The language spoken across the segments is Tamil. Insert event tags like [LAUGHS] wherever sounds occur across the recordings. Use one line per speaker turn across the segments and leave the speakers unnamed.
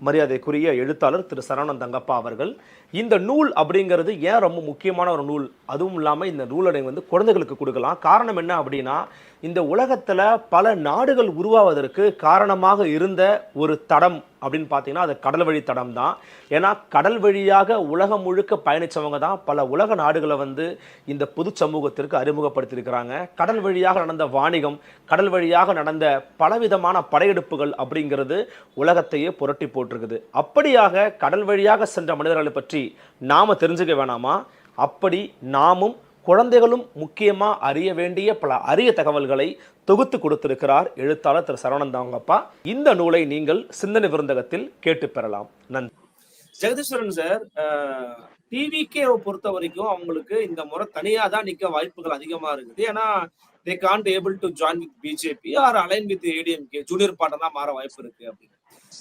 மரியாதைக்குரிய எழுத்தாளர் திரு சரவணன் தங்கப்பா அவர்கள். இந்த நூல் அப்படிங்கிறது ஏன் ரொம்ப முக்கியமான ஒரு நூல்? அதுவும் இல்லாமல் இந்த நூலடை வந்து குழந்தைகளுக்கு கொடுக்கலாம். காரணம் என்ன அப்படின்னா இந்த உலகத்தில் பல நாடுகள் உருவாவதற்கு காரணமாக இருந்த ஒரு தடம் அப்படின்னு பார்த்தீங்கன்னா அது கடல் வழி தடம் தான். ஏன்னா கடல் வழியாக உலகம் முழுக்க பயணித்தவங்க தான் பல உலக நாடுகளை வந்து இந்த பொது சமூகத்திற்கு அறிமுகப்படுத்தியிருக்கிறாங்க. கடல் வழியாக நடந்த வாணிகம் கடல் வழியாக நடந்த பலவிதமான படையெடுப்புகள் அப்படிங்கிறது உலகத்தையே புரட்டி போட்டிருக்குது. அப்படியாக கடல் வழியாக சென்ற மனிதர்களை பற்றி நாம் தெரிஞ்சுக்க வேணாமா? அப்படி நாமும் குழந்தைகளும் முக்கியமா அறிய வேண்டிய பல அரிய தகவல்களை தொகுத்து கொடுத்திருக்கிறார் எழுத்தாளர் திரு சரவணந்தாங்கப்பா. இந்த நூலை நீங்கள் சிந்தனை விருந்தகத்தில் கேட்டு பெறலாம். நன்றி.
ஜெகதீஸ்வரன் சார் டிவிக்கே பொறுத்த வரைக்கும் அவங்களுக்கு இந்த முறை தனியாக தான் நிற்க வாய்ப்புகள் அதிகமா இருக்குது. ஏன்னா they can't able to join with BJP or align with ADMK junior பார்ட்டனா மாற வாய்ப்பு இருக்கு அப்படின்னு.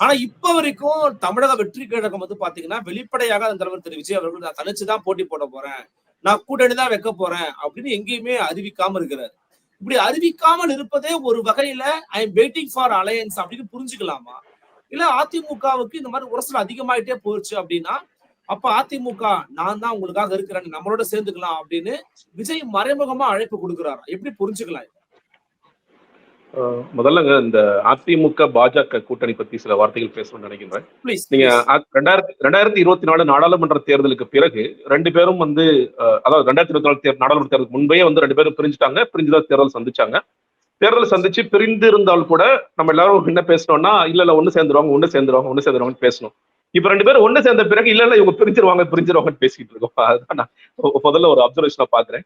ஆனா இப்ப வரைக்கும் தமிழக வெற்றி கழகம் வந்து பாத்தீங்கன்னா வெளிப்படையாக அந்த தலைவர் திரு விஜய் அவர்கள் நான் தனிச்சு தான் போட்டி போட போறேன். நான் கூட்டணி தான் வைக்க போறேன் அப்படின்னு எங்கேயுமே அறிவிக்காம இருக்கிறாரு. இப்படி அறிவிக்காமல் இருப்பதே ஒரு வகையில I am waiting for alliance அப்படின்னு புரிஞ்சுக்கலாமா? இல்ல அதிமுகவுக்கு இந்த மாதிரி உரசல் அதிகமாயிட்டே போயிடுச்சு அப்படின்னா அப்ப அதிமுக நான் தான் உங்களுக்காக இருக்கிறேன் நம்மளோட சேர்ந்துக்கலாம் அப்படின்னு விஜய் மறைமுகமா அழைப்பு கொடுக்குறாரா? எப்படி புரிஞ்சுக்கலாம்
முதல்லங்க இந்த அதிமுக பாஜக கூட்டணி பத்தி சில வார்த்தைகள் பேசணும்னு நினைக்கின்றேன்
ப்ளீஸ்
நீங்க ரெண்டாயிரத்தி ரெண்டாயிரத்தி இருபத்தி நாலு நாடாளுமன்ற தேர்தலுக்கு பிறகு ரெண்டு பேரும் வந்து அதாவது ரெண்டாயிரத்தி இருபத்தி நாலு தேர் நாடாளுமன்ற தேர்தலுக்கு முன்பே வந்து ரெண்டு பேரும் பிரிஞ்சுட்டாங்க. பிரிஞ்சுதான் தேர்தல் சந்திச்சாங்க. தேர்தல் சந்திச்சு பிரிந்து இருந்தால் கூட நம்ம எல்லாரும் என்ன பேசணும்னா இல்ல இல்ல ஒண்ணு சேர்ந்துருவாங்க ஒண்ணு சேர்ந்துருவாங்க ஒண்ணு சேர்ந்துருவாங்கன்னு பேசணும். இப்ப ரெண்டு பேரும் ஒண்ணு சேர்ந்த பிறகு இல்ல இல்ல இவங்க பிரிஞ்சிருவாங்க பிரிஞ்சிருவாங்கன்னு பேசிட்டு இருக்கோம். [LAUGHS] அதுதான் நான் முதல்ல ஒரு அப்சர்வேஷனை பாக்குறேன்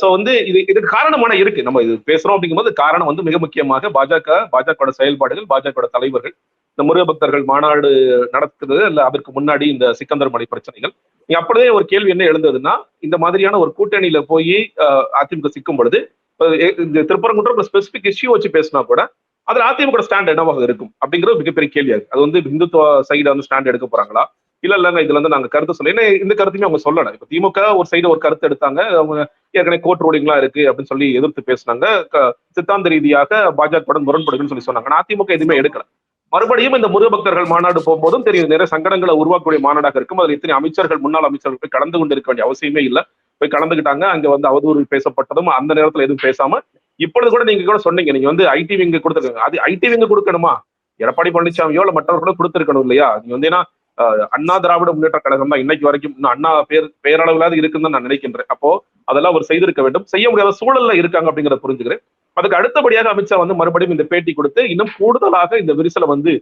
சோ வந்து இது இதுக்கு காரணமான இருக்கு. நம்ம இது பேசுறோம் அப்படிங்கும்போது காரணம் வந்து மிக முக்கியமாக பாஜக பாஜகவோட செயல்பாடுகள் பாஜகவோட தலைவர்கள் இந்த முருக பக்தர்கள் மாநாடு நடக்குது இல்ல அதற்கு முன்னாடி இந்த சிக்கந்தர் மலை பிரச்சனைகள். நீங்க அப்படியே ஒரு கேள்வி என்ன எழுந்ததுன்னா இந்த மாதிரியான ஒரு கூட்டணியில போய் அஹ், அதிமுக சிக்கும் பொழுது இந்த திருப்பரங்குன்றம் ஸ்பெசிபிக் இஷ்யூ வச்சு பேசினா கூட அதுல அதிமுக ஸ்டாண்ட் என்னவாக இருக்கும் அப்படிங்கிறது மிகப்பெரிய கேள்வியா இருக்கு அது வந்து இந்துத்துவ சைடு வந்து ஸ்டாண்ட் எடுக்க போறாங்களா? இல்ல இல்லங்க இதுல இருந்து நாங்க கருத்து சொல்ல ஏன்னா இந்த கருத்துமே அவங்க சொல்லல. இப்ப திமுக ஒரு சைடு ஒரு கருத்து எடுத்தாங்க அவங்க ஏற்கனவே கோர்ட் ரூலிங்லாம் இருக்கு அப்படின்னு சொல்லி எதிர்த்து பேசினாங்க. சித்தாந்த ரீதியாக பாஜக முரண்படுதுன்னு சொல்லி சொன்னாங்க. அதிமுக எதுவுமே எடுக்கல. மறுபடியும் இந்த முருக பக்தர்கள் மாநாடு போகும்போதும் தெரியும் நிறைய சங்கடங்களை உருவாக்கக்கூடிய மாநாடாக இருக்கும். அதுல இத்தனை அமைச்சர்கள் முன்னாள் அமைச்சர்கள் போய் கலந்து கொண்டு இருக்க வேண்டிய அவசியமே இல்ல. போய் கலந்துகிட்டாங்க அங்க வந்து அவதூறு பேசப்பட்டதும் அந்த நேரத்துல எதுவும் பேசாம இப்பொழுது கூட நீங்க கூட சொன்னீங்க. நீங்க வந்து ஐடி விங்க கொடுத்துருக்காங்க. அது ஐடி விங்க கொடுக்கணுமா? எடப்பாடி பழனிசாமியோ இல்ல மற்றவர்களோ கொடுத்துருக்கணும் இல்லையா? நீங்க வந்து ஏன்னா அண்ணா திராவிட முன்னேற்ற கழகம் தான் இன்னைக்கு வரைக்கும். இன்னும் அண்ணா பேர் பேரளவிலாவது இருக்குன்னு நான் நினைக்கின்றேன். அப்போ அதெல்லாம் அவர் செய்திருக்க வேண்டும். செய்ய முடியாத சூழல்ல இருக்காங்க அப்படிங்கறத புரிஞ்சுக்கிறேன். அதுக்கு அடுத்தபடியாக அமித்ஷா வந்து மறுபடியும் இந்த பேட்டி கொடுத்து இன்னும் கூடுதலாக இந்த விரிசலை வந்து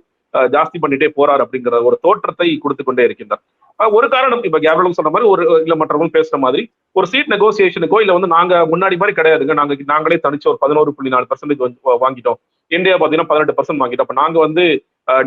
ஜாஸ்தி பண்ணிட்டே போறார் அப்படிங்கிற ஒரு தோற்றத்தை கொடுத்து கொண்டே இருக்கின்றார். ஒரு காரணம் இப்ப கேவலம் சொன்ன மாதிரி ஒரு இல்ல மற்றவங்களும் பேசுற மாதிரி ஒரு சீட் நெகோசியேஷனுக்கோ இல்ல வந்து நாங்க முன்னாடி மாதிரி கிடையாதுங்க. நாங்க நாங்களே தனிச்சு ஒரு பதினோரு புள்ளி நாலு பர்சன்டேஜ் வாங்கிட்டோம். இந்தியா பாத்தீங்கன்னா பதினெட்டு பர்சன்ட் வாங்கிட்டோம். அப்ப நாங்க வந்து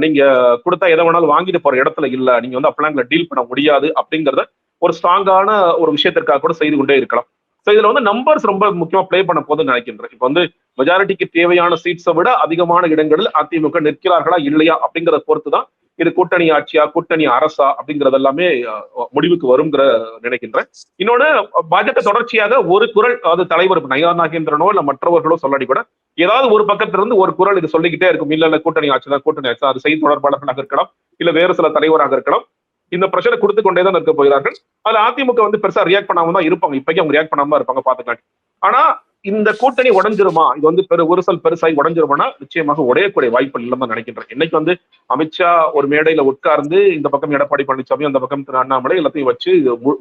நீங்க கொடுத்தா எதை வேணாலும் வாங்கிட்டு போற இடத்துல இல்ல. நீங்க வந்து அப்பெல்லாம் டீல் பண்ண முடியாது அப்படிங்கறத ஒரு ஸ்ட்ராங்கான ஒரு விஷயத்திற்காக கூட செய்து கொண்டே இருக்கலாம். ஸோ இதுல வந்து நம்பர்ஸ் ரொம்ப முக்கியமா ப்ளே பண்ண போதுன்னு நினைக்கின்றேன். இப்போ வந்து மெஜாரிட்டிக்கு தேவையான சீட்ஸை விட அதிகமான இடங்களில் அதிமுக நிற்கிறார்களா இல்லையா அப்படிங்கிறத பொறுத்து தான் இது கூட்டணி ஆட்சியா கூட்டணி அரசா அப்படிங்கறது எல்லாமே முடிவுக்கு வருங்கிற நினைக்கின்றேன். இன்னொன்னு பாஜக தொடர்ச்சியாக ஒரு குரல் அதாவது தலைவர் நயா நாகேந்திரனோ இல்ல மற்றவர்களோ சொல்லாடி கூட ஏதாவது ஒரு பக்கத்துல இருந்து ஒரு குரல் இது சொல்லிக்கிட்டே இருக்கும். இல்ல இல்ல கூட்டணி ஆட்சி தான் கூட்டணி ஆட்சி அது செய்தி தொடர்பாளர்களாக இருக்கலாம் இல்ல வேறு சில தலைவராக இருக்கலாம். இந்த பிரச்சனை கொடுத்து கொண்டே தான் இருக்க போகிறார்கள். அதுல அதிமுக வந்து பெருசா ரியாக்ட் பண்ணாம தான் இருப்பாங்க. இப்போக்கி அவங்க ரியாக்ட் பண்ணாம இருப்பாங்க பாத்துக்காட்டி ஆனா இந்த கூட்டணி உடைஞ்சிருமா? இது வந்து பெரு உருசல் பெருசாகி உடைஞ்சிருமானா? நிச்சயமாக உடையக்கூடிய வாய்ப்பு இல்லைன்னு நினைக்கின்றேன். இன்னைக்கு வந்து அமித்ஷா ஒரு மேடையில உட்கார்ந்து இந்த பக்கம் எடப்பாடி பழனிசாமி அந்த பக்கம் திரு அண்ணாமலை எல்லாத்தையும் வச்சு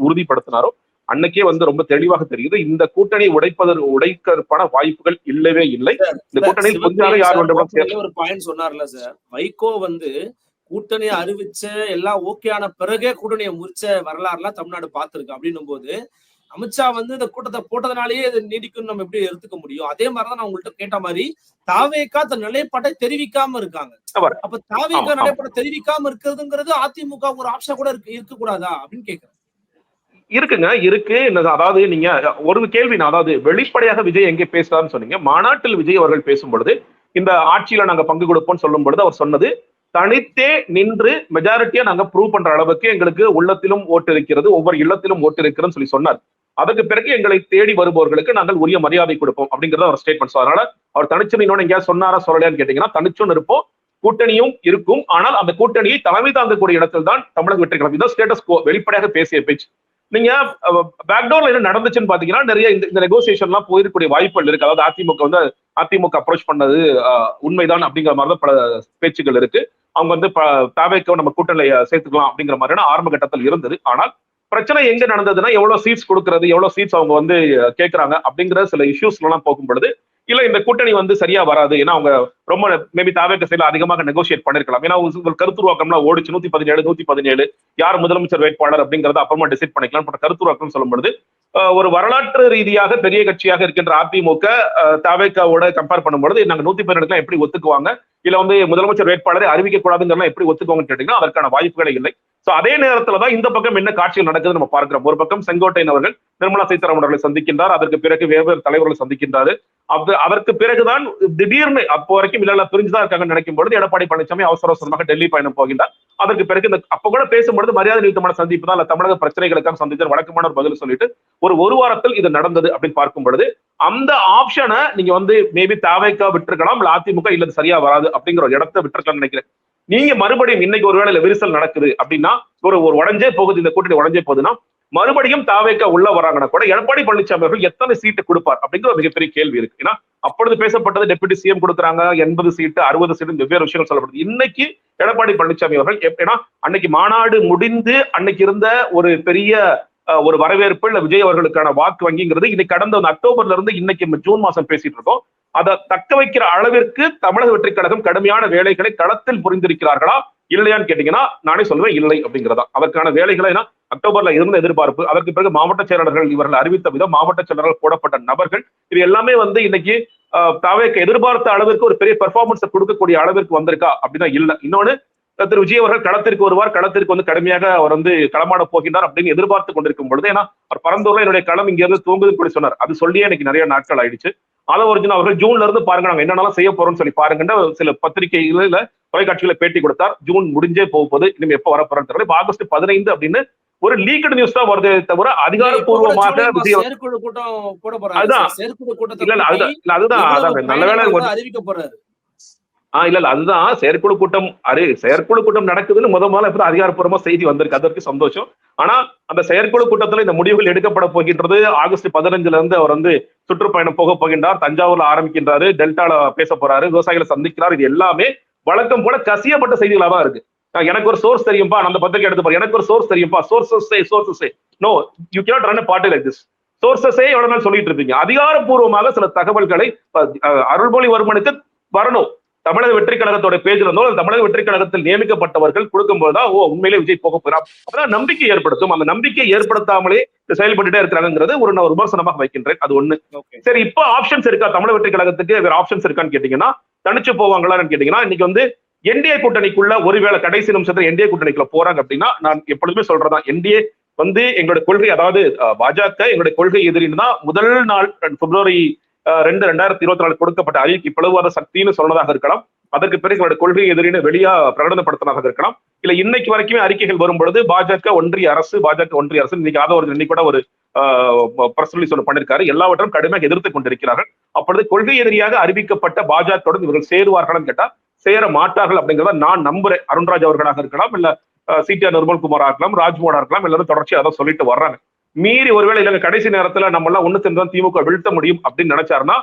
உறுதிப்படுத்தினாரோ அன்னைக்கே வந்து ரொம்ப தெளிவாக தெரியுது. இந்த கூட்டணி உடைப்பதற்கு உடைக்கிறதுக்கான வாய்ப்புகள் இல்லவே இல்லை. இந்த கூட்டணியில் புதிதாக யார் வேண்டும்
ஒரு பாயிண்ட் சொன்னார்ல சார். வைகோ வந்து கூட்டணியை அறிவிச்ச எல்லாம் ஓகே ஆன பிறகே கூட்டணியை முறிச்ச வரலாறுலாம் தமிழ்நாடு பார்த்திருக்கு. அப்படின்னும் போது அமித்ஷா வந்து இந்த கூட்டத்தை போட்டதுனாலேயே இது நீடிக்கும் நம்ம எப்படி எடுத்துக்க முடியும்? அதே மாதிரிதான் நான் உங்கள்ட்ட கேட்ட மாதிரி தாவேக்கா தன் நிலைப்பாட்டை தெரிவிக்காம இருக்காங்க. அப்ப தாவேக்கா. நிலைப்பாட்டை தெரிவிக்காம இருக்கிறதுங்கிறது அதிமுக ஒரு ஆப்ஷன் கூட இருக்கு இருக்க கூடாதா அப்படின்னு கேக்குறேன்.
இருக்குங்க இருக்கு. அதாவது நீங்க ஒரு கேள்வி நான் அதாவது வெளிப்படையாக விஜய் எங்கே பேசுறாருன்னு சொன்னீங்க. மாநாட்டில் விஜய் அவர்கள் பேசும் பொழுது இந்த ஆட்சியில நாங்க பங்கு கொடுப்போம்னு சொல்லும் பொழுது அவர் சொன்னது தனித்தே நின்று மெஜாரிட்டியா நாங்க ப்ரூவ் பண்ற அளவுக்கு எங்களுக்கு உள்ளத்திலும் ஓட்டு இருக்கிறது. ஒவ்வொரு இல்லத்திலும் ஓட்டு இருக்கிறதுன்னு சொல்லி சொன்னார். அதுக்கு பிறகு எங்களை தேடி வருபவர்களுக்கு நாங்கள் உரிய மரியாதை கொடுப்போம் அப்படிங்கறத ஒரு ஸ்டேட்மெண்ட் அதனால அவர் தனிச்சு இன்னொன்று எங்கேயாவது சொன்னாரா சொல்லலையான்னு கேட்டீங்கன்னா தனிச்சும் இருப்போம் கூட்டணியும் இருக்கும். ஆனால் அந்த கூட்டணியை தலைமை தாங்கக்கூடிய இடத்தில் தான் தமிழக வெற்றி கழகம் இதான் ஸ்டேட்டஸ் வெளிப்படையாக பேசிய பேச்சு. நீங்க பேக்டோர்ல என்ன நடந்துச்சுன்னு பாத்தீங்கன்னா நிறைய இந்த இந்த நெகோசியேஷன் எல்லாம் போயிருக்கக்கூடிய வாய்ப்புகள் இருக்கு. அதாவது அதிமுக வந்து அதிமுக அப்ரோச் பண்ணது உண்மைதான் அப்படிங்கிற மாதிரி தான் பல பேச்சுகள் இருக்கு. அவங்க வந்து தாவேக்கோ நம்ம கூட்டணி சேர்த்துக்கலாம் அப்படிங்கிற மாதிரியான ஆரம்ப கட்டத்தில் இருந்தது. ஆனால் பிரச்சனை எங்க நடந்ததுன்னா எவ்வளவு சீட்ஸ் கொடுக்கறது எவ்வளவு சீட்ஸ் அவங்க வந்து கேட்கறாங்க அப்படிங்கிற சில இஷ்யூஸ்ல எல்லாம் போகும் பொழுது இல்ல இந்த கூட்டணி வந்து சரியா வராது. ஏன்னா அவங்க ரொம்ப மேபி தாவேக்க சைடுல அதிகமாக நெகோசியேட் பண்ணிருக்கலாம். ஏன்னா உங்கள் கருத்துருவாக்கம்லாம் ஓடிச்சு நூத்தி பதினேழு நூத்தி பதினேழு யார் முதலமைச்சர் வேட்பாளர் அப்படிங்கறத அப்புறமா டிசைட் பண்ணிக்கலாம். பட் கருத்துருவாக்கம் சொல்லும்போது ஒரு வரலாற்று ரீதியாக பெரிய கட்சியாக இருக்கின்ற அதிமுக தாவேக்காவோட கம்பேர் பண்ணும்போது நாங்க நூத்தி பதினெட்டுலாம் எப்படி ஒத்துக்குவாங்க? இல்ல வந்து முதலமைச்சர் வேட்பாளரை அறிவிக்க கூடாதுங்கிறலாம் எப்படி ஒத்துக்குவாங்கன்னு கேட்டீங்கன்னா அதற்கான வாய்ப்புகளே இல்லை. சோ அதே நேரத்துல தான் இந்த பக்கம் என்ன காட்சிகள் நடக்குது நம்ம பார்க்கிறோம். ஒரு பக்கம் செங்கோட்டையன் அவர்கள் நிர்மலா சீதாராமன் அவர்களை சந்திக்கின்றார். அதற்கு பிறகு வேறு தலைவர்களை சந்திக்கின்றாரு. அது அதற்கு பிறகுதான் திடீர்னு அப்போ வரைக்கும் இல்ல பிரிஞ்சுதான் இருக்காங்க நினைக்கும் பொழுது எடப்பாடி பழனிசாமி அவசர அவசரமாக டெல்லி பயணம் போகின்றார். அதற்கு பிறகு இந்த அப்ப கூட பேசும்பொழுது மரியாதை நிறுத்தமான சந்திப்பு தான் இல்ல தமிழக பிரச்சனைகளுக்காக சந்தித்தார் வழக்கமான ஒரு பதில் சொல்லிட்டு ஒரு ஒரு வாரத்தில் இது நடந்தது அப்படின்னு பார்க்கும் பொழுது அந்த ஆப்ஷனை நீங்க வந்து மேபி தாவைக்கா விட்டுருக்கலாம் இல்ல அதிமுக இல்ல சரியா வராது அப்படிங்கிற ஒரு இடத்த விட்டுருக்கலாம்னு நினைக்கிறேன். நீங்க மறுபடியும் இன்னைக்கு ஒருவேளை இல்ல விரிசல் நடக்குது அப்படின்னா ஒரு ஒரு உடஞ்சே போகுது இந்த கூட்டணி உடஞ்சே போகுதுன்னா மறுபடியும் தாவேக்கா உள்ள வராங்கன்னா கூட எடப்பாடி பழனிசாமி அவர்கள் எத்தனை சீட்டு கொடுப்பார் அப்படிங்கிற ஒரு மிகப்பெரிய கேள்வி இருக்கு. ஏன்னா அப்பொழுது பேசப்பட்டது டெபுட்டி சிஎம் கொடுக்குறாங்க எண்பது சீட்டு அறுபது சீட்டு வெவ்வேறு விஷயங்கள் சொல்லப்படுது. இன்னைக்கு எடப்பாடி பழனிசாமி அவர்கள் எப்படின்னா ஏன்னா அன்னைக்கு மாநாடு முடிந்து அன்னைக்கு இருந்த ஒரு பெரிய ஒரு வரவேற்பு இல்ல விஜய் அவர்களுக்கான வாக்கு வங்கிங்கிறது. இது கடந்த அக்டோபர்ல இருந்து இன்னைக்கு நம்ம ஜூன் மாசம் பேசிட்டு இருக்கோம். அதை தக்க வைக்கிற அளவிற்கு தமிழக வெற்றி கழகம் கடுமையான வேலைகளை களத்தில் புரிந்திருக்கிறார்களா இல்லையான்னு கேட்டீங்கன்னா நானே சொல்லுவேன் இல்லை அப்படிங்கிறதா. அதற்கான வேலைகளை ஏன்னா அக்டோபர்ல இருந்த எதிர்பார்ப்பு அதற்கு பிறகு மாவட்ட செயலாளர்கள் இவர்கள் அறிவித்த விதம் மாவட்ட செயலாளர்கள் போடப்பட்ட நபர்கள் இது எல்லாமே வந்து இன்னைக்கு அஹ், எதிர்பார்த்த அளவிற்கு ஒரு பெரிய பெர்ஃபார்மன்ஸ் கொடுக்கக்கூடிய அளவிற்கு வந்திருக்கா அப்படின்னா இல்ல. இன்னொன்னு திரு விஜய் அவர்கள் களத்திற்கு வருவார் களத்திற்கு வந்து கடுமையாக அவர் வந்து களமாட போகின்றார் அப்படின்னு எதிர்பார்த்து கொண்டிருக்கும் பொழுது ஏன்னா அவர் பரந்தூர்ல என்னுடைய களம் இங்க இருந்து தூங்குதுன்னு கூட சொன்னார். அது சொல்லியே எனக்கு நிறைய நாட்கள் ஆயிடுச்சு. அதை ஒரிஜினல் அவர்கள் ஜூன்ல இருந்து பாருங்க நாங்க என்னென்னலாம் செய்ய போறோம்னு சொல்லி பாருங்கன்னு சில பத்திரிகைகளில் தொலைக்காட்சிகளை பேட்டி கொடுத்தார். ஜூன் முடிஞ்சே போக போகுது இனிமே எப்ப வர போறோம்னு தெரியல. இப்ப ஆகஸ்ட் பதினைந்து அப்படின்னு ஒரு லீக்கட் நியூஸ் தான் வருதே தவிர அதிகாரப்பூர்வமாக அதுதான். அதுதான். நல்ல வேலை
அறிவிக்க போறாரு?
ஆஹ் இல்ல இல்ல அதுதான். செயற்குழு கூட்டம் அரே செயற்குழு கூட்டம் நடக்குதுன்னு முத முதல்ல இப்ப அதிகாரப்பூர்வமா செய்தி வந்திருக்கு. அதற்கு சந்தோஷம். ஆனா அந்த செயற்குழு கூட்டத்துல இந்த முடிவுகள் எடுக்கப்பட போகின்றது. ஆகஸ்ட் பதினஞ்சுல இருந்து அவர் வந்து சுற்றுப்பயணம் போக போகின்றார். தஞ்சாவூர்ல ஆரம்பிக்கின்றாரு. டெல்டால பேச போறாரு. விவசாயிகளை சந்திக்கிறார். இது எல்லாமே வழக்கம் போல கசியப்பட்ட செய்திகளா தான் இருக்கு. ஆஹ் எனக்கு ஒரு சோர்ஸ் தெரியும்பா? அந்த பத்திரிக்கை எடுத்து பாரு. எனக்கு ஒரு source தெரியும்பா? Sources sources no you can't run party like this சோர்சஸே எவ்வளவு நாள் சொல்லிட்டு இருப்பீங்க? அதிகாரப்பூர்வமாக சில தகவல்களை அருள்மொழி அருள்மொழிவர்மனுக்கு வரணும். தமிழக வெற்றி கழகத்தோட பேஜ்ல இருந்தோ தமிழக வெற்றி கழகத்தில் நியமிக்கப்பட்டவர்கள் கொடுக்கும்போதுதான் ஓ உண்மையிலே விஜய் போக போறார் அதான் நம்பிக்கை ஏற்படுத்தும். அந்த நம்பிக்கை ஏற்படுத்தாமலே செயல்பட்டுட்டே இருக்கிறாங்கிறது ஒரு நான் விமர்சனமாக வைக்கின்றேன். அது ஒண்ணு. சரி இப்போ ஆப்ஷன்ஸ் இருக்கா? தமிழக வெற்றி கழகத்துக்கு வேற ஆப்ஷன்ஸ் இருக்கான்னு கேட்டீங்கன்னா தனிச்சு போவாங்களான்னு கேட்டீங்கன்னா இன்னைக்கு வந்து என்டிஏ கூட்டணிக்குள்ள ஒருவேளை கடைசி நிமிஷத்துல என்டிஏ கூட்டணிக்குள்ள போறாங்க அப்படின்னா நான் எப்பொழுதுமே சொல்றதான் என்டிஏ வந்து எங்களுடைய கொள்கை அதாவது பாஜக எங்களுடைய கொள்கை எதிரின்னு தான் முதல் நாள் பிப்ரவரி ரெண்டு ரெண்டாயிரத்தி இருபத்தி நாலு கொடுக்கப்பட்ட அறிக்கை பிளவாத சக்தின்னு சொன்னதாக இருக்கலாம். அதற்கு பிறகு அவருடைய கொள்கை எதிரின்னு வெளியா பிரகடனப்படுத்தினதாக இருக்கலாம். இல்ல இன்னைக்கு வரைக்குமே அறிக்கைகள் வரும் பொழுது பாஜக ஒன்றிய அரசு பாஜக ஒன்றிய அரசு இன்னைக்கு அதை ஒரு இன்னைக்கு கூட ஒரு பிரஸ் ரிலீஸ் ஒன்று பண்ணிருக்காரு. எல்லாவற்றையும் கடுமையாக எதிர்த்து கொண்டிருக்கிறார்கள். அப்பொழுது கொள்கை எதிரியாக அறிவிக்கப்பட்ட பாஜகவுடன் இவர்கள் சேருவார்கள்னு கேட்டா சேர மாட்டார்கள் அப்படிங்கிறத நான் நம்புறேன். அருண்ராஜ் அவர்களாக இருக்கலாம் இல்ல சிடிஆர் நிர்மல்குமாரா இருக்கலாம் ராஜ்மோடா இருக்கலாம் எல்லாரும் தொடர்ச்சியாக அதை சொல்லிட்டு வர்றாங்க. மீறி ஒருவேளை இல்லைங்க கடைசி நேரத்துல நம்ம எல்லாம் ஒண்ணு சேர்ந்து தான் திமுக வீழ்த்த முடியும் அப்படின்னு நினைச்சாருன்னா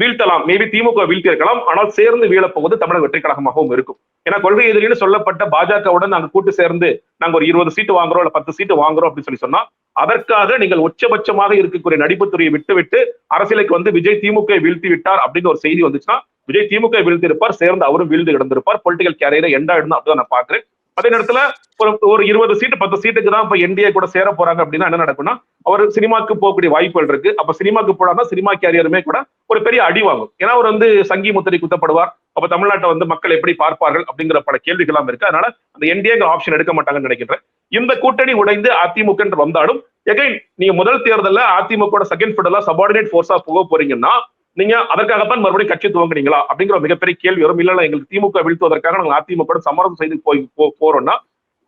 வீழ்த்தலாம். மேபி திமுக வீழ்த்தி இருக்கலாம் ஆனால் சேர்ந்து வீழப்போவது தமிழக வெற்றி கழகமாகவும் இருக்கும். ஏன்னா கொள்கை எதிரின்னு சொல்லப்பட்ட பாஜகவுடன் நாங்க கூட்டு சேர்ந்து நாங்க ஒரு இருபது சீட்டு வாங்குறோம் இல்ல பத்து சீட்டு வாங்குறோம் அப்படின்னு சொல்லி சொன்னா அதற்காக நீங்கள் உச்சபட்சமாக இருக்கக்கூடிய நடிப்பு துறையை விட்டுவிட்டு அரசியலுக்கு வந்து விஜய் திமுக வீழ்த்தி விட்டார் அப்படின்னு ஒரு செய்தி வந்துச்சுன்னா விஜய் திமுக வீழ்த்தி இருப்பார் சேர்ந்து அவரும் வீழ்ந்து கிடந்திருப்பார். பொலிட்டிக்கல் கேரியரை எண்டாயிடும் அப்படிதான் நான் பாக்குறேன் அதே நேரத்துல ஒரு ஒரு இருபது சீட்டு பத்து சீட்டுக்கு தான் இப்ப என்டிஏ கூட சேர போறாங்க அப்படின்னா என்ன நடக்கும்னா அவர் சினிமாக்கு போகக்கூடிய வாய்ப்புகள் இருக்கு. அப்ப சினிமாக்கு போனா சினிமா கேரியருமே கூட ஒரு பெரிய அடி வாங்கும். ஏன்னா அவர் வந்து சங்கி முத்திரை குத்தப்படுவார். அப்ப தமிழ்நாட்டை வந்து மக்கள் எப்படி பார்ப்பார்கள் அப்படிங்கிற பல கேள்விகள்லாம் இருக்கு. அதனால அந்த என்டிஏ ஆப்ஷன் எடுக்க மாட்டாங்கன்னு நினைக்கிறேன். இந்த கூட்டணி உடைந்து அதிமுக வந்தாலும் எகைன் நீங்க முதல் தேர்தல்ல அதிமுக செகண்ட் ஃபெடரலா சபார்டினேட் போர்ஸா போக போறீங்கன்னா நீங்க அதற்காகத்தான் மறுபடியும் கட்சி துவங்குனீங்களா? அப்படிங்கிற மிகப்பெரிய கேள்வி வரும். இல்ல இல்ல எங்களுக்கு திமுக வீழ்த்துவதற்காக நாங்கள் அதிமுக சமரசம் செய்து போய் போறோம்னா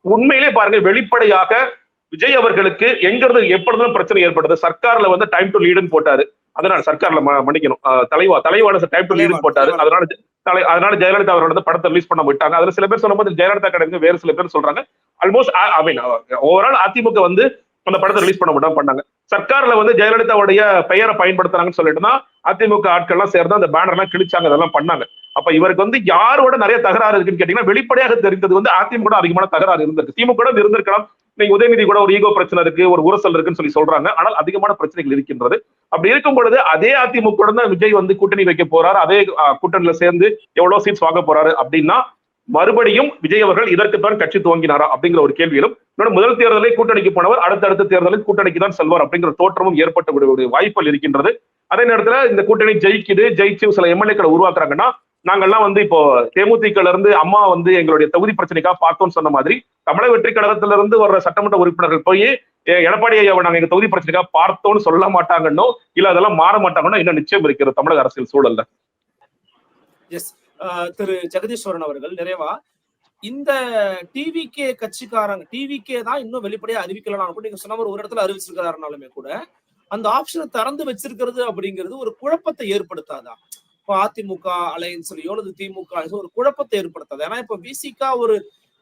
உண்மையிலே பாருங்க வெளிப்படையாக விஜய் அவர்களுக்கு எங்க இருந்து எப்பொழுதும் பிரச்சனை ஏற்பட்டது? சர்க்கார்ல வந்து டைம் டு லீடுன்னு போட்டாரு. அதனால சர்க்கார்ல மன்னிக்கணும். தலைவா தலைவான டைம் டு லீடுன்னு போட்டாரு. அதனால தலை அதனால ஜெயலலிதா அவரோட படத்தை ரிலீஸ் பண்ண விட்டாங்க. அதுல சில பேர் சொல்லும்போது ஜெயலலிதா கிடையாது வேறு சில பேர் சொல்றாங்க. Almost I mean overall AIADMK வந்து அந்த படத்தை ரிலீஸ் பண்ண விடாம பண்ணாங்க. சர்க்கார்ல வந்து ஜெயலலிதாவுடைய பெயரை பயன்படுத்துறாங்கன்னு சொல்லிட்டு தான் அதிமுக எல்லாம் சேர்ந்து அந்த பேனர் எல்லாம் கிழிச்சாங்க அதெல்லாம் பண்ணாங்க. அப்ப இவருக்கு வந்து யாரோட நிறைய தகராறு இருக்குன்னு கேட்டீங்கன்னா வெளிப்படையாக தெரிந்தது வந்து அதிமுக அதிகமான தகராறு இருந்திருக்கு. திமுக கூட இருந்திருக்கலாம். நீங்க உதயநிதி கூட ஒரு ஈகோ பிரச்சனை இருக்கு ஒரு உரசல் இருக்குன்னு சொல்லி சொல்றாங்க. ஆனால் அதிகமான பிரச்சனைகள் இருக்கின்றது. அப்படி இருக்கும் பொழுது அதே அதிமுக விஜய் வந்து கூட்டணி வைக்க போறாரு. அதே கூட்டணியில சேர்ந்து எவ்வளவு சீட்ஸ் வாங்க போறாரு அப்படின்னா மறுபடியும் விஜய் அவர்கள் இதற்குத்தான் கட்சி துவங்கினாரா அப்படிங்கிற ஒரு கேள்வியிலும் முதல் தேர்தலில் கூட்டணிக்கு போனவர் அடுத்தடுத்த தேர்தலில் கூட்டணிக்கு தான் செல்வார் அப்படிங்கிற தோற்றமும் ஏற்பட்ட வாய்ப்புகள் இருக்கின்றது. அதே நேரத்துல இந்த கூட்டணி ஜெயிக்குது ஜெயிச்சு சில எம்எல்ஏக்களை உருவாக்குறாங்கன்னா நாங்கெல்லாம் வந்து இப்போ தேமுதிகல இருந்து அம்மா வந்து எங்களுடைய தொகுதி பிரச்சனைக்காக பார்த்தோம்னு சொன்ன மாதிரி தமிழக வெற்றி கழகத்துல இருந்து வர்ற சட்டமன்ற உறுப்பினர்கள் போய் எடப்பாடி ஐயாவை நாங்க எங்க தொகுதி பிரச்சனைக்காக பார்த்தோம்னு சொல்ல மாட்டாங்கன்னோ இல்ல அதெல்லாம் மாற மாட்டாங்கன்னோ இன்னும் நிச்சயம் இருக்கிறது தமிழக அரசியல் சூழல்ல.
எஸ் திரு ஜெகதீஸ்வரன் அவர்கள் நிறைவா? இந்த டிவிகே கட்சிக்காரங்க டிவிகே தான் இன்னும் வெளிப்படையா அறிவிக்கலாம் கூட நீங்க சொன்ன மாதிரி ஒரு இடத்துல அறிவிச்சிருக்கிறாருனாலுமே கூட அந்த ஆப்ஷனை திறந்து வச்சிருக்கிறது அப்படிங்கிறது ஒரு குழப்பத்தை ஏற்படுத்தாதா? இப்போ அதிமுக அலையன்ஸ்லயோ அல்லது திமுக ஒரு குழப்பத்தை ஏற்படுத்தாது? ஏன்னா இப்போ விசிகா ஒரு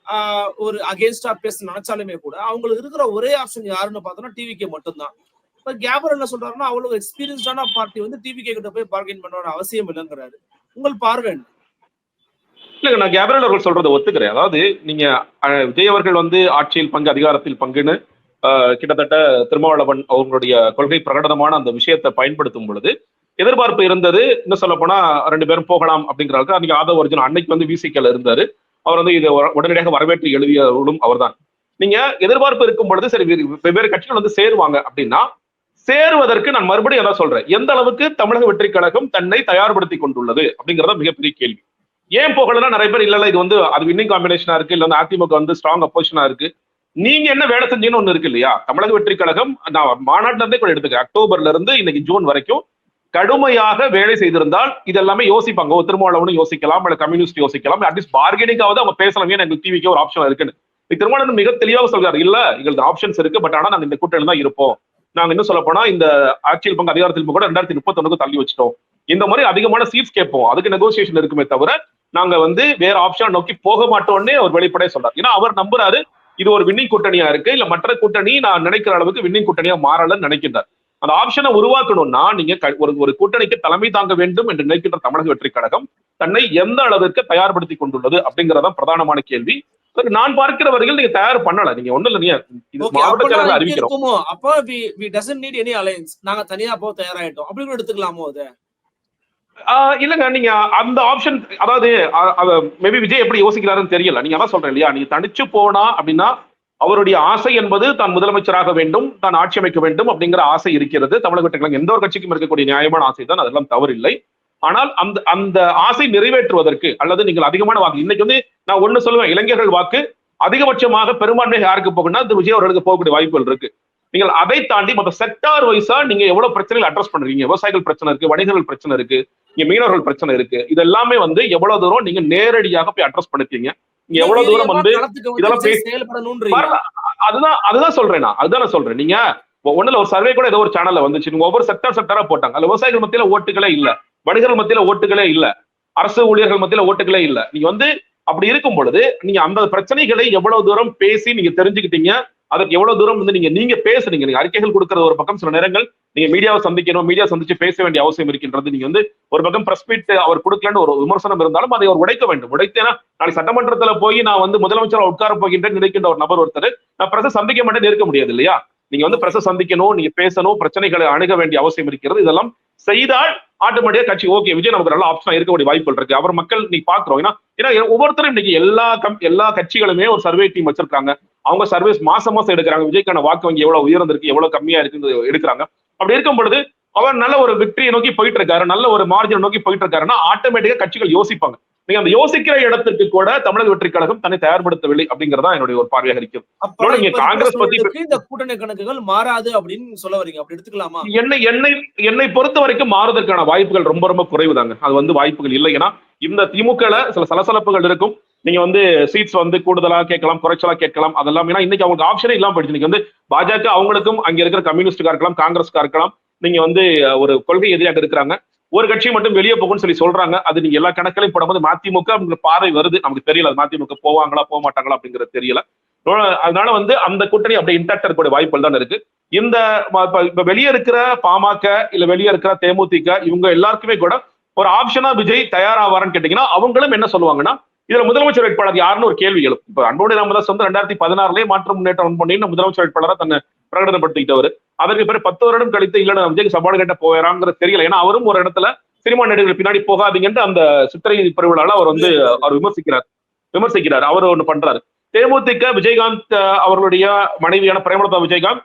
ஆஹ், ஒரு அகேன்ஸ்டா பேச நினைச்சாலுமே கூட அவங்களுக்கு இருக்கிற ஒரே ஆப்ஷன் யாருன்னு பார்த்தோம்னா டிவிகே மட்டும்தான். இப்ப கேபர் என்ன சொல்றாருன்னா அவ்வளவு எக்ஸ்பீரியன்ஸ்டான பார்ட்டி வந்து டிவிகே கிட்ட போய் பார்கெயின் பண்ண அவசியம் இல்லைங்கிறாரு. உங்கள் பார்வை என்ன?
இல்லைங்க நான் கேப்ரல் அவர்கள் சொல்றதை ஒத்துக்கிறேன். அதாவது நீங்க விஜய் அவர்கள் வந்து ஆட்சியில் பங்கு அதிகாரத்தில் பங்குன்னு கிட்டத்தட்ட திருமாவளவன் அவங்களுடைய கொள்கை பிரகடனமான அந்த விஷயத்தை பயன்படுத்தும் பொழுது எதிர்பார்ப்பு இருந்தது. இன்னும் சொல்ல போனா ரெண்டு பேரும் போகலாம் அப்படிங்கிறாங்க அன்னைக்கு ஆதவ ஒரிஜினல் அன்னைக்கு வந்து விசிக்கல இருந்தாரு. அவர் வந்து இதை உடனடியாக வரவேற்று எழுதியவர்களும் அவர்தான். நீங்க எதிர்பார்ப்பு இருக்கும் பொழுது சரி வெவ்வேறு கட்சிகள் வந்து சேருவாங்க அப்படின்னா சேருவதற்கு நான் மறுபடியும் அதான் சொல்றேன். எந்த அளவுக்கு தமிழக வெற்றி கழகம் தன்னை தயார்படுத்தி கொண்டுள்ளது அப்படிங்கறத மிகப்பெரிய கேள்வி. ஏன் போகலன்னா நிறைய பேர் இல்ல இது வந்து அது வின்னிங் காம்பினேஷனா இருக்கு இல்ல வந்து அதிமுக வந்து ஸ்ட்ராங் அப்போசிஷனா இருக்கு. நீங்க என்ன வேலை செஞ்சீங்கன்னு ஒண்ணு இருக்கு இல்லையா? தமிழக வெற்றி கழகம் நான் மாநாட்டில இருந்தே கூட எடுத்துக்க அக்டோபர்ல இருந்து இன்னைக்கு ஜூன் வரைக்கும் கடுமையாக வேலை செய்திருந்தால் இதெல்லாமே யோசிப்பாங்க. ஓ திருமாவளவனும் யோசிக்கலாம் இல்ல கம்யூனிஸ்ட் யோசிக்கலாம் அட்லீஸ்ட் பார்கெனிங்காவது அவங்க பேசலாம். ஏன் எங்களுக்கு டிவிக்கு ஒரு ஆப்ஷன் இருக்குன்னு. திருமாவளவன் மிக தெளிவாக சொல்றாரு இல்ல எங்களுக்கு ஆப்ஷன்ஸ் இருக்கு பட் ஆனா நாங்க இந்த கூட்டணி தான் இருப்போம். நாங்க இன்னும் சொல்ல போனா இந்த ஆட்சியில் பங்கு அதிகாரத்தில் கூட ரெண்டாயிரத்தி முப்பத்தொன்னுக்கு தள்ளி வச்சிட்டோம். இந்த மாதிரி அதிகமான சீட்ஸ் கேட்போம். அதுக்கு நெகோசியேஷன் இருக்குமே தவிர நாங்க வந்து வேற ஆப்ஷன் நோக்கி போக மாட்டோம்னே அவர் வெளிப்படையா சொல்றாரு. ஏன்னா அவர் நம்புறாரு இது ஒரு வின்னிங் கூட்டணியா இருக்கு இல்ல மற்ற கூட்டணி நான் நினைக்கிற அளவுக்கு வின்னிங் கூட்டணியா மாறலன்னு நினைக்கின்றார். அந்த ஆப்ஷனை உருவாக்கணும்னா நீங்க ஒரு ஒரு கூட்டணிக்கு தலைமை தாங்க வேண்டும் என்று நினைக்கின்ற தமிழக வெற்றி கழகம் தன்னை எந்த அளவிற்கு தயார்படுத்தி கொண்டுள்ளது அப்படிங்கறதான் பிரதானமான கேள்வி. நான் பார்க்கிற வரையில் நீங்க தயார் பண்ணல நீங்க ஒண்ணு இல்ல நீங்க மாவட்ட
நான்
அறிவிக்கிறோம்.
அப்ப we we doesn't need any alliance நாங்க தனியா போக தயாராயிட்டோம். அப்படி கூட எடுத்துக்கலாமோ அது?
இல்லங்க நீங்க அந்த ஆப்ஷன் அதாவது மேபி விஜய் எப்படி யோசிக்கிறாருன்னு தெரியல. நீங்க அதான் சொல்றேன் இல்லையா? நீங்க தனிச்சு போனா அப்படின்னா அவருடைய ஆசை என்பது தான் முதலமைச்சராக வேண்டும் தான் ஆட்சி அமைக்க வேண்டும் அப்படிங்கிற ஆசை இருக்கிறது. தமிழக எந்த ஒரு கட்சிக்கும் இருக்கக்கூடிய நியாயமான ஆசை தான் அதெல்லாம் தவறில்லை. ஆனால் அந்த அந்த ஆசை நிறைவேற்றுவதற்கு அல்லது நீங்கள் அதிகமான வாக்கு இன்னைக்கு வந்து நான் ஒண்ணு சொல்லுவேன் இளைஞர்கள் வாக்கு அதிகபட்சமாக பெரும்பான்மை யாருக்கு போகணும்னா இந்த விஜய் அவர்களுக்கு போகக்கூடிய வாய்ப்புகள் இருக்கு. நீங்கள் அதை தாண்டி மற்ற செக்டார் வைஸா நீங்க எவ்வளவு பிரச்சனைகள் அட்ரஸ் பண்றீங்க? விவசாயிகள் பிரச்சனை இருக்கு வணிகர்கள் பிரச்சனை இருக்கு இங்க மீனவர்கள் பிரச்சனை இருக்கு. இது எல்லாமே வந்து எவ்வளவு தூரம் நீங்க நேரடியாக போய் அட்ரஸ் பண்ணிருக்கீங்க நீங்க எவ்வளவு தூரம் வந்து இதெல்லாம். அதுதான் அதுதான் சொல்றேன் நான். அதுதான் நான் சொல்றேன். நீங்க ஒண்ணுல ஒரு சர்வே கூட ஏதோ ஒரு சேனல்ல வந்துச்சு. நீங்க ஒவ்வொரு செக்டர் செக்டரா போட்டாங்க. அதுல விவசாயிகள் மத்தியில ஓட்டுகளே இல்ல. வணிகர்கள் மத்தியில ஓட்டுகளே இல்ல. அரசு ஊழியர்கள் மத்தியில ஓட்டுகளே இல்ல. நீங்க வந்து அப்படி இருக்கும் பொழுது நீங்க அந்த பிரச்சனைகளை எவ்வளவு தூரம் பேசி நீங்க தெரிஞ்சுக்கிட்டீங்க அதற்கு எவ்வளவு தூரம் வந்து நீங்க நீங்க பேசுறீங்க நீங்க அறிக்கைகள் கொடுக்கறது ஒரு பக்கம் சில நேரங்கள் நீங்க மீடியாவை சந்திக்கணும் மீடியா சந்திச்சு பேச வேண்டிய அவசியம் இருக்கின்றது. நீங்க வந்து ஒரு பக்கம் பிரஸ் மீட் அவர் கொடுக்கலன்னு ஒரு விமர்சனம் இருந்தாலும் அதை அவர் உடைக்க வேண்டும். உடைத்தேனா நாளைக்கு சட்டமன்றத்துல போய் நான் வந்து முதலமைச்சர் உட்கார போகின்றேன் நினைக்கின்ற ஒரு நபர் ஒருத்தர் நான் பிரச சந்திக்க மாட்டேன் இருக்க முடியாது இல்லையா? நீங்க வந்து பிரச சந்திக்கணும் நீங்க பேசணும் பிரச்சனைகளை அணுக வேண்டிய அவசியம் இருக்கிறது. இதெல்லாம் செய்தால் ஆட்டோமேட்டிக்கா கட்சி ஓகே விஜய் நமக்கு நல்ல ஆப்ஷனா இருக்கக்கூடிய வாய்ப்புகள் இருக்கு. அவர் மக்கள் இன்னைக்கு பாக்குறோம் ஏன்னா ஏன்னா ஒவ்வொருத்தரும் இன்னைக்கு எல்லா கம் எல்லா கட்சிகளுமே ஒரு சர்வே டீம் வச்சிருக்காங்க. அவங்க சர்வேஸ் மாசம் மாசம் எடுக்கிறாங்க. விஜய்க்கான வாக்கு வங்கி எவ்வளவு உயர்ந்திருக்கு எவ்வளவு கம்மியா இருக்குன்னு எடுக்கிறாங்க. அப்படி இருக்கும் பொழுது அவர் நல்ல ஒரு விக்டரியை நோக்கி போயிட்டு இருக்காரு. நல்ல ஒரு மார்ஜினை நோக்கி போயிட்டு இருக்காருன்னா ஆட்டோமேட்டிக்கா கட்சிகள் யோசிப்பாங்க. நீங்க அந்த யோசிக்கிற இடத்துக்கு கூட தமிழக வெற்றி கழகம் தன்னை தயார்படுத்தவில்லை அப்படிங்கறதா என்னுடைய ஒரு பார்வையாக இருக்கிறது நீங்க காங்கிரஸ் பத்தி
இந்த கூட்டணி கணக்குகள் மாறாது அப்படின்னு சொல்ல வரீங்க. அப்படி எடுத்துக்கலாமா?
என்னை என்னை என்னை பொறுத்த வரைக்கும் மாறுவதற்கான வாய்ப்புகள் ரொம்ப ரொம்ப குறைவுதாங்க அது வந்து வாய்ப்புகள் இல்லை. ஏன்னா இந்த திமுகல சில சலசலப்புகள் இருக்கும். நீங்க வந்து சீட்ஸ் வந்து கூடுதலா கேட்கலாம் குறைச்சலா கேட்கலாம் அதெல்லாம். ஏன்னா இன்னைக்கு அவங்களுக்கு ஆப்ஷனே இல்லாம போயிடுச்சு. இன்னைக்கு வந்து பாஜக அவங்களுக்கும் அங்க இருக்கிற கம்யூனிஸ்டுக்கா இருக்கலாம் காங்கிரஸ்கா இருக்கலாம். நீங்க வந்து ஒரு கொள்கை எதிராக இருக்கிறாங்க. ஒரு கட்சி மட்டும் வெளியே போகும்னு சொல்லி சொல்றாங்க. அது நீங்க எல்லா கணக்கிலையும் போடும்போது மதிமுக அப்படிங்கிற பார்வை வருது. நமக்கு தெரியல அது மதிமுக போவாங்களா போக மாட்டாங்களா அப்படிங்கிறது தெரியல. அதனால வந்து அந்த கூட்டணி அப்படியே இன்டாக்ட் இருக்கக்கூடிய வாய்ப்புகள் தான் இருக்கு. இந்த இப்ப- வெளியே இருக்கிற பாமக இல்ல வெளியே இருக்கிற தேமுதிக இவங்க எல்லாருக்குமே கூட ஒரு ஆப்ஷனா விஜய் தயாராவாரன்னு கேட்டீங்கன்னா அவங்களும் என்ன சொல்லுவாங்கன்னா இதுல முதலமைச்சர் வேட்பாளர் யாருன்னு ஒரு கேள்வி எழும். இப்ப அன்போடு ராமதாஸ் வந்து ரெண்டாயிரத்தி பதினாறுலயே மாற்றம் முன்னேற்றம் பண்ணி முதலமைச்சர் வேட்பாளராக தன்னை பிரகடனப்படுத்திக்கிட்டவர். அதற்கு பிறகு பத்து வருடம் கழித்து இல்ல நான் விஜய்க்கு சவால் கேட்ட போறாங்கிறது தெரியல. ஏன்னா அவரும் ஒரு இடத்துல சினிமா நடிகர்கள் பின்னாடி போகாதீங்கன்ட்டு அந்த சித்திரை பெருவிழால அவர் வந்து அவர் விமர்சிக்கிறார். விமர்சிக்கிறார். அவர் ஒண்ணு பண்றாரு. தேமுதிக விஜயகாந்த் அவர்களுடைய மனைவியான பிரேமலதா விஜயகாந்த்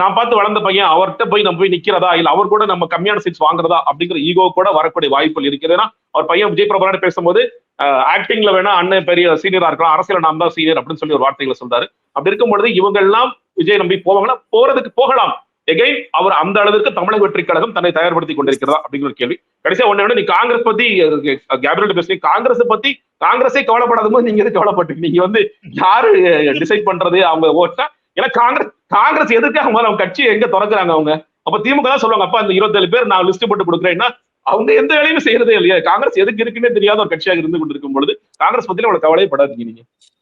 நான் பார்த்து வளர்ந்த பையன் அவர்கிட்ட போய் நம்ம போய் நிக்கிறதா? இல்ல அவர் கூட நம்ம கம்மியான சீட்ஸ் வாங்குறதா? அப்படிங்கிற ஈகோ கூட வரக்கூடிய வாய்ப்புகள் இருக்குது. ஏன்னா அவர் பையன் விஜய் பிரபலான பேசும்போது ஆக்டிங்ல வேணா அண்ணன் பெரிய சீனியரா இருக்கலாம். அரசியல் நாம் தான் சீனியர் அப்படின்னு சொல்லி ஒரு வார்த்தைகளை சொல்றாரு. அப்படி இருக்கும் பொழுது இவங்க எல்லாம் விஜய் நம்பி போவாங்கன்னா போறதுக்கு போகலாம். எகைன் அவர் அந்த அளவிற்கு தமிழக வெற்றி கழகம் தன்னை தயார்படுத்தி கொண்டிருக்கிறதா அப்படிங்கிற கேள்வி. கடைசியா ஒண்ணு நீ காங்கிரஸ் பத்தி கேபினட் பேசுறீங்க காங்கிரஸ் பத்தி காங்கிரஸே கவலைப்படாத போது நீங்க எது கவலைப்பட்டு நீங்க வந்து யாரு டிசைட் பண்றது? அவங்க ஓட்டா ஏன்னா காங்கிரஸ் காங்கிரஸ் எதுக்காக அவங்க கட்சி எங்க திறக்குறாங்க அவங்க? அப்ப திமுக தான் சொல்லுவாங்க அப்பா இந்த இருபத்தேழு பேர் நான் லிஸ்ட் போட்டு கொடுக்குறேன்னா அவங்க எந்த வேலையும் செய்யறதே இல்லையா. காங்கிரஸ் எதுக்கு இருக்குன்னே தெரியாத ஒரு கட்சியாக இருந்து கொண்டிருக்கும் பொழுது காங்கிரஸ் பத்தி அவ்வளவு கவலையே படாதீங்க நீங்க.